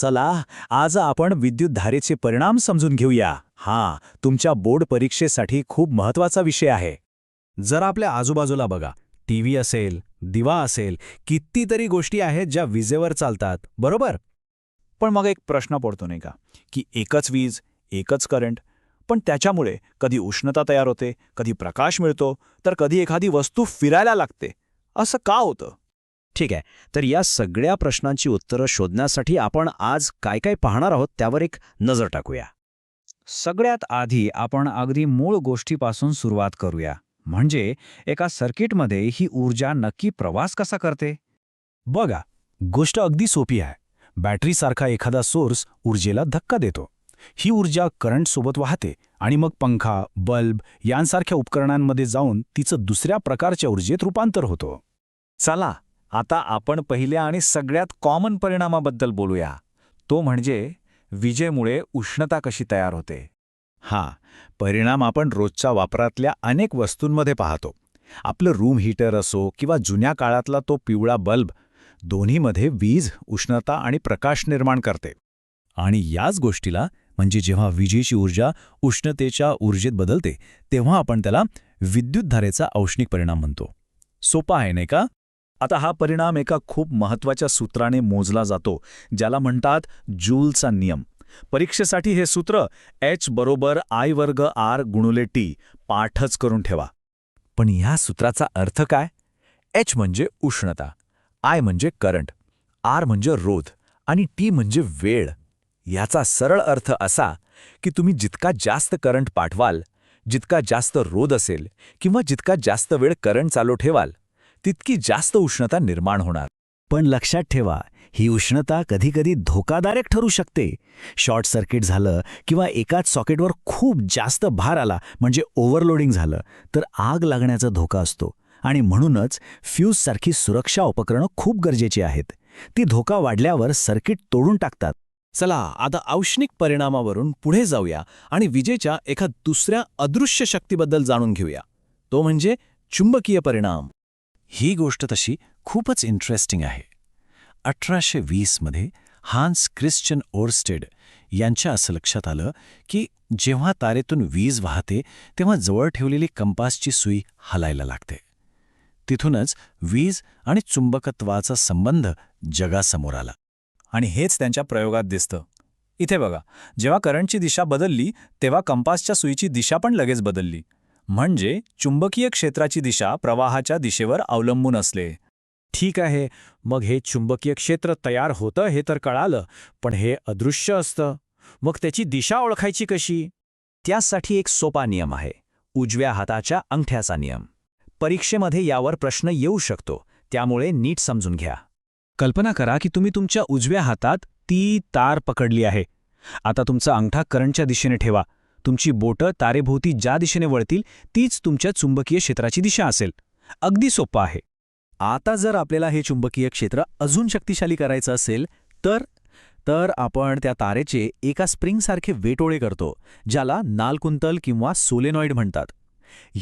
चला आज आपण विद्युतधारेचे परिणाम समजून घेऊया. हा तुमच्या बोर्ड परीक्षेसाठी खूप महत्त्वाचा विषय आहे. जर आपल्या आजूबाजूला बघा टीव्ही असेल दिवा असेल कितीतरी गोष्टी आहेत ज्या विजेवर चालतात बरोबर? पण मग एक प्रश्न पडतो नाही का? की एकच वीज एकच करंट पण त्याच्यामुळे कधी उष्णता तयार होते कधी प्रकाश मिळतो तर कधी एखादी वस्तू फिरायला लागते. असं का होतं? ठीक आहे. तर या सगळ्या प्रश्नांची उत्तरं शोधण्यासाठी आपण आज काय काय पाहणार आहोत त्यावर एक नजर टाकूया. सगळ्यात आधी आपण अगदी मूळ गोष्टीपासून सुरुवात करूया. म्हणजे एका सर्किटमध्ये ही ऊर्जा नक्की प्रवास कसा करते? बघा गोष्ट अगदी सोपी आहे. बॅटरीसारखा एखादा सोर्स ऊर्जेला धक्का देतो. ही ऊर्जा करंटसोबत वाहते आणि मग पंखा बल्ब यांसारख्या उपकरणांमध्ये जाऊन तिचं दुसऱ्या प्रकारच्या ऊर्जेत रूपांतर होतो. चला आता आपण पहिल्या आणि सगळ्यात कॉमन परिणामाबद्दल बोलूया. तो म्हणजे विजेमुळे उष्णता कशी तयार होते. हा परिणाम आपण रोजच्या वापरातल्या अनेक वस्तूंमध्ये पाहतो. आपलं रूम हीटर असो किंवा जुन्या काळातला तो पिवळा बल्ब दोन्हीमध्ये वीज उष्णता आणि प्रकाश निर्माण करते. आणि याच गोष्टीला म्हणजे जेव्हा विजेची ऊर्जा उष्णतेच्या ऊर्जेत बदलते तेव्हा आपण त्याला विद्युतधारेचा औष्णिक परिणाम म्हणतो. सोपा आहे नाही का? आता हा परिणाम एका खूप महत्त्वाच्या सूत्राने मोजला जातो ज्याला म्हणतात जूलचा नियम. परीक्षेसाठी हे सूत्र एच बरोबर आय वर्ग आर गुणुले टी पाठच करून ठेवा. पण ह्या सूत्राचा अर्थ काय? एच म्हणजे उष्णता आय म्हणजे करंट आर म्हणजे रोध आणि टी म्हणजे वेळ. याचा सरळ अर्थ असा की तुम्ही जितका जास्त करंट पाठवाल जितका जास्त रोध असेल किंवा जितका जास्त वेळ करंट चालू ठेवाल तितकी जास्त उष्णता निर्माण होणार. पण लक्षात ठेवा ही उष्णता कधीकधी धोकादायक ठरू शकते. शॉर्ट सर्किट झालं किंवा एकाच सॉकेटवर खूप जास्त भार आला म्हणजे ओव्हरलोडिंग झालं तर आग लागण्याचा धोका असतो. आणि म्हणूनच फ्यूजसारखी सुरक्षा उपकरणं खूप गरजेची आहेत. ती धोका वाढल्यावर सर्किट तोडून टाकतात. चला आता औष्णिक परिणामावरून पुढे जाऊया आणि विजेच्या एका दुसऱ्या अदृश्य शक्तीबद्दल जाणून घेऊया. तो म्हणजे चुंबकीय परिणाम. ही गोष्ट तशी खूपच इंटरेस्टिंग आहे. अठराशे वीसमध्ये हान्स ख्रिश्चन ओरस्टेड यांच्या असं लक्षात आलं की जेव्हा तारेतून वीज वाहते तेव्हा जवळ ठेवलेली कंपासची सुई हलायला लागते. तिथूनच वीज आणि चुंबकत्वाचा संबंध जगासमोर आला. आणि हेच त्यांच्या प्रयोगात दिसतं. इथे बघा जेव्हा करंटची दिशा बदलली तेव्हा कंपासच्या सुईची दिशा पण लगेच बदलली. म्हणजे चुंबकीय क्षेत्राची दिशा प्रवाहाच्या दिशेवर अवलंबून असले ठीक आहे मग हे चुंबकीय क्षेत्र तयार होतं हे तर कळालं पण हे अदृश्य असतं. मग त्याची दिशा ओळखायची कशी? त्यासाठी एक सोपा नियम आहे उजव्या हाताच्या अंगठ्याचा नियम. परीक्षेमध्ये यावर प्रश्न येऊ शकतो त्यामुळे नीट समजून घ्या. कल्पना करा की तुम्ही तुमच्या उजव्या हातात ती तार पकडली आहे. आता तुमचा अंगठा करंटच्या दिशेने ठेवा. तुमची बोटं तारेभोवती ज्या दिशेने वळतील तीच तुमच्या चुंबकीय क्षेत्राची दिशा असेल. अगदी सोपं आहे. आता जर आपल्याला हे चुंबकीय क्षेत्र अजून शक्तिशाली करायचं असेल तर तर आपण त्या तारेचे एका स्प्रिंगसारखे वेटोळे करतो ज्याला नालकुंतल किंवा सोलेनॉइड म्हणतात.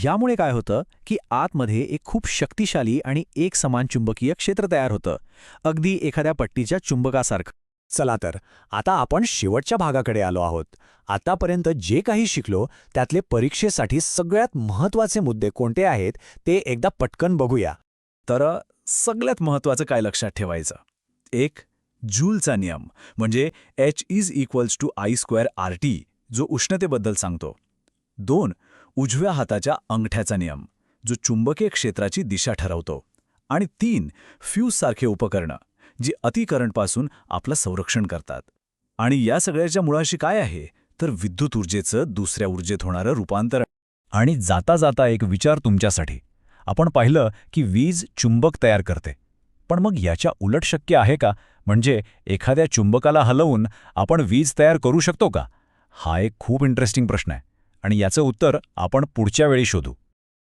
यामुळे काय होतं की आतमध्ये एक खूप शक्तिशाली आणि एक समान चुंबकीय क्षेत्र तयार होतं. अगदी एखाद्या पट्टीच्या चुंबकासारखं. चला तर आता आपण शेवटच्या भागाकडे आलो आहोत. आतापर्यंत जे काही शिकलो त्यातले परीक्षेसाठी सगळ्यात महत्त्वाचे मुद्दे कोणते आहेत ते एकदा पटकन बघूया. तर सगळ्यात महत्त्वाचं काय लक्षात ठेवायचं? एक जूलचा नियम म्हणजे H is equals to I square R T जो उष्णतेबद्दल सांगतो. दोन उजव्या हाताच्या अंगठ्याचा नियम जो चुंबकीय क्षेत्राची दिशा ठरवतो. आणि तीन फ्यूजसारखे उपकरणं जी अतिकरंटपासून आपलं संरक्षण करतात. आणि या सगळ्याच्या मुळाशी काय आहे? तर विद्युत ऊर्जेचं दुसऱ्या ऊर्जेत होणारं रूपांतर आणि जाता जाता एक विचार तुमच्यासाठी. आपण पाहिलं की वीज चुंबक तयार करते. पण मग याच्या उलट शक्य आहे का? म्हणजे एखाद्या चुंबकाला हलवून आपण वीज तयार करू शकतो का? हा एक खूप इंटरेस्टिंग प्रश्न आहे. आणि याचं उत्तर आपण पुढच्या वेळी शोधू.